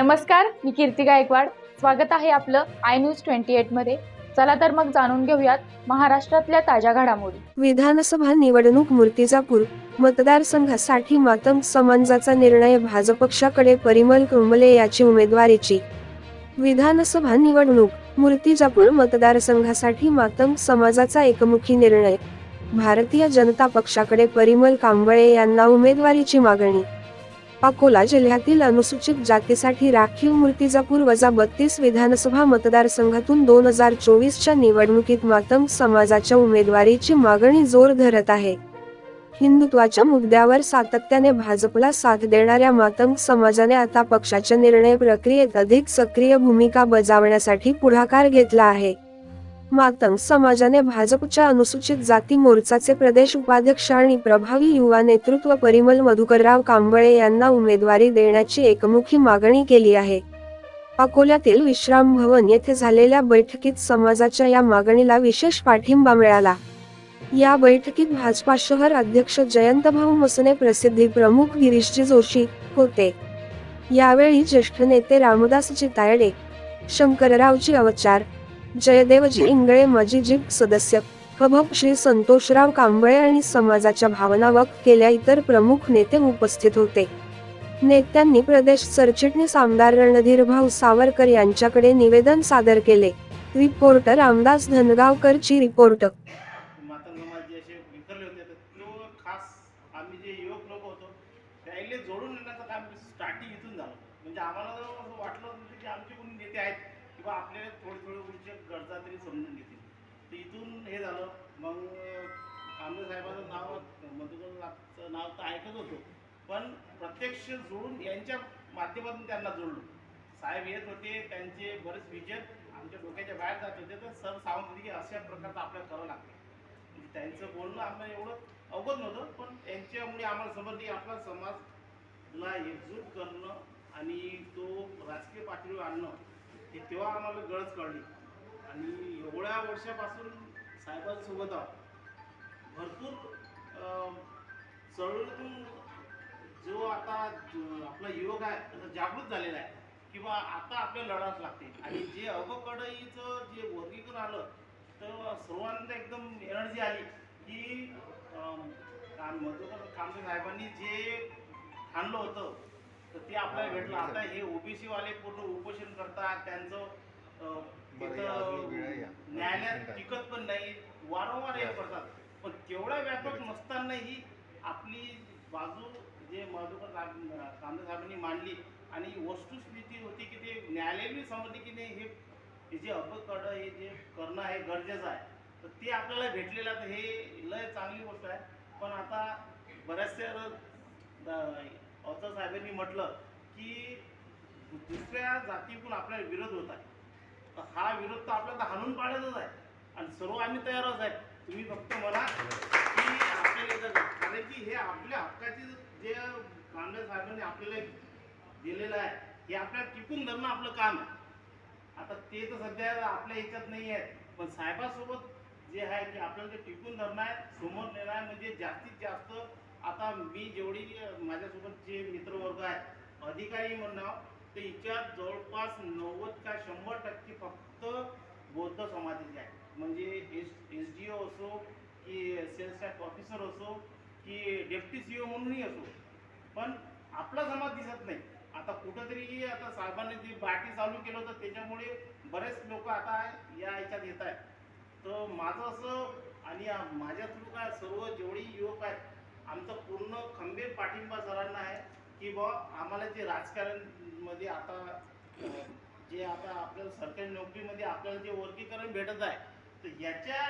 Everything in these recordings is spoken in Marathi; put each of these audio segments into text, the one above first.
नमस्कार मी कीर्ती गायकवाड. स्वागत आहे आपलं आय न्यूज ट्वेंटी एटमध्ये चला तर मग जाणून घेऊयात महाराष्ट्रातल्या ताज्या घडामोडी. विधानसभा निवडणूक मूर्तिजापूर मतदारसंघासाठी मातम समाजाचा निर्णय भाजप पक्षाकडे परिमल कुंबले याची उमेदवारीची. विधानसभा निवडणूक मूर्तिजापूर मतदारसंघासाठी मातंग समाजाचा एकमुखी निर्णय. भारतीय जनता पक्षाकडे परिमल कांबळे यांना उमेदवारीची मागणी. अकोला जिल्ह्यातील अनुसूचित जातीसाठी राखीव मूर्तिजापूर वजा बत्तीस विधानसभा मतदारसंघातून दोन हजार चोवीसच्या निवडणुकीत मातंग समाजाच्या उमेदवारीची मागणी जोर धरत आहे. हिंदुत्वाच्या मुद्द्यावर सातत्याने भाजपला साथ देणाऱ्या मातंग समाजाने आता पक्षाच्या निर्णय प्रक्रियेत अधिक सक्रिय भूमिका बजावण्यासाठी पुढाकार घेतला आहे. मातंग समाजाने भाजपच्या अनुसूचित जाती मोर्चाचे प्रदेश उपाध्यक्ष आणि प्रभावी युवा नेतृत्व परिमल मधुकरराव कांबळे यांना उमेदवारी देण्याची एकमुखी मागणी केली आहे. अकोल्यातील विश्राम भवन येथे झालेल्या बैठकीत समाजाच्या या मागणीला विशेष पाठिंबा मिळाला. या बैठकीत भाजपा शहर अध्यक्ष जयंत भाऊ मसने प्रसिद्धी प्रमुख गिरीशजी जोशी होते. यावेळी ज्येष्ठ नेते रामदासजी तायडे शंकररावजी अवचार जयदेवजी इंगळे माजी जीप सदस्य. प्रभक श्री संतोषराव कांबळे आणि समाजाच्या भावना व्यक्त केल्या. इतर प्रमुख नेते उपस्थित होते. नेत्यांनी प्रदेश सरचिटणीस आमदार रणधीरभाऊ सावरकर यांच्याकडे निवेदन सादर केले. रिपोर्टर रामदास धनगावकरची रिपोर्ट. जोडून काम स्टार्टिंग इथून झालं म्हणजे आम्हाला वाटलं की आमचे कोणी नेते आहेत किंवा आपल्याला थोडे थोडे समजून घेतील. तर इथून हे झालं. मग आमदार साहेबांचं नाव मधुकरचं नाव तर ऐकत होतो. पण प्रत्यक्ष जोडून यांच्या माध्यमातून त्यांना जोडलो साहेब येत होते त्यांचे बरेच विजय आमच्या डोक्याच्या बाहेर जात होते. तर सर सांगत होते की अशा प्रकारचं आपल्याला करावं लागतं. म्हणजे त्यांचं बोलणं आम्हाला एवढं अवगत नव्हतं पण त्यांच्यामुळे आम्हाला समजलं की आपला समाजला एकजूट करणं आणि तो राजकीय पातळीवर आणणं हे तेव्हा आम्हाला गरज कळली. आणि एवढ्या वर्षापासून साहेबांसोबत आहोत. भरपूर चळवळीतून जो आता आपला युवक आहे जागृत झालेला आहे किंवा आता आपल्याला लढावंच लागते. आणि जे अवकडईचं जे वर्गीकरण आलं तर सर्वांना एकदम एनर्जी आली की मधुकर कामते साहेबांनी जे ठाणलं होतं तर ते आपल्याला भेटलं. आता हे ओबीसीवाले पूर्ण उपोषण करतात त्यांचं न्यायालयात टिकत पण नाही वारंवार हे करतात. पण तेवढा व्यापक नसतानाही आपली बाजू जे मधुकर कांबळे साहेबांनी मांडली आणि वस्तुस्थिती होती की ते न्यायालयाने समजली की नाही हे हे जे अपकड हे जे करणं आहे गरजेचं आहे तर ते आपल्याला भेटलेलं तर हे लय चांगली गोष्ट आहे. पण आता बऱ्याचशा अवतर साहेबांनी म्हटलं की दुसऱ्या जातीकडून आपल्याला विरोध होत आहे. तर हा विरोध तर आपल्याला हाणून पाडायचाच आहे. आणि सर्व आम्ही तयारच आहे. तुम्ही फक्त मला की आपल्याला कारण की हे आपल्या हक्काचे जे कांबळे साहेबांनी आपल्याला दिलेलं आहे हे आपल्याला टिकून धरणं आपलं काम आहे. आता ते तर सध्या आपल्या ह्याच्यात नाही आहे. पण साहेबासोबत जे आहे की आपल्याला ते टिकून धरणं आहे समोर नेणं आहे म्हणजे जास्तीत जास्त आता मी जेवढी माझ्यासोबत जे मित्रवर्ग आहे अधिकारी म्हणणं तर जवळपास नव्वद का शंभर टक्के फक्त बौद्ध समाजाचे आहे म्हणजे एस एस डी ओ असो की सेल्स टॅक्स ऑफिसर असो की डेप्टी सी ओ म्हणूनही असो. पण आपला समाज दिसत नाही. आता कुठंतरी आता साहेबांनी जी बाटी चालू केलं होतं त्याच्यामुळे बरेच लोक आता या याच्यात येत आहेत. तर माझं असं आणि माझ्या थ्रू काय सर्व जेवढी युवक आहेत आमचं पूर्ण खंबीर पाठिंबा सरांना आहे. की बा आम्हाला जे राजकारणमध्ये आता जे आता आपल्याला सरकारी नोकरीमध्ये आपल्याला जे वर्गीकरण भेटत आहे तर याच्या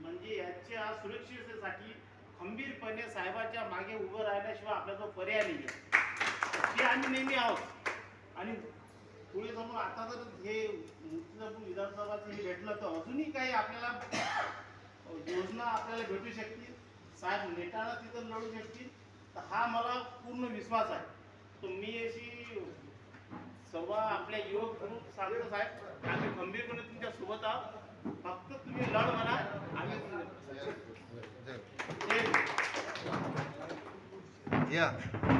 म्हणजे याच्या सुरक्षिततेसाठी खंबीरपणे साहेबाच्या मागे उभं राहिल्याशिवाय आपल्याला जो पर्याय नाही आहे ते आम्ही नेहमी आहोत. आणि पुढे समोर आता जर हे मुक्तिजापूर विधानसभाचं हे भेटलं तर अजूनही काही आपल्याला योजना आपल्याला भेटू शकतील? साहेब नेटाळा तिथं लढू शकतील? तर हा मला पूर्ण विश्वास आहे. तर मी अशी सर्व आपल्या युवक ग्रुप सांगतो साहेब आम्ही खंबीरपणे तुमच्यासोबत आहोत. फक्त तुम्ही लढ म्हणा आम्ही या.